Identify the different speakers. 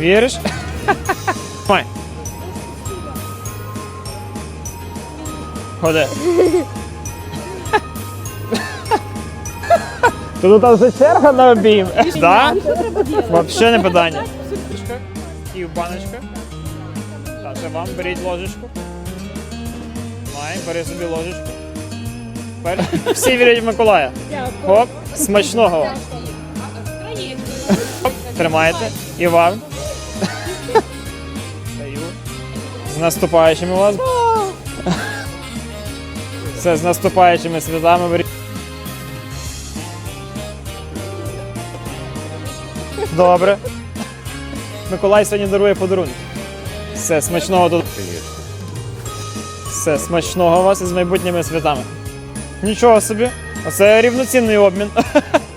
Speaker 1: Віриш? Май. Ходи. Тут там вже черга на обійм. Да? Вообще не питання. І в баночка. Так, це вам беріть ложечку. Май, бери собі ложечку. Тепер Всі вірять в Миколая. Хоп, смачного вам. Хоп, тримайте. І вам. З наступаючими вас. Все, з наступаючими святами. Добре. Миколай сьогодні дарує подарунок. Все, смачного тут. Все, смачного вас із майбутніми святами. Нічого собі. Оце рівноцінний обмін.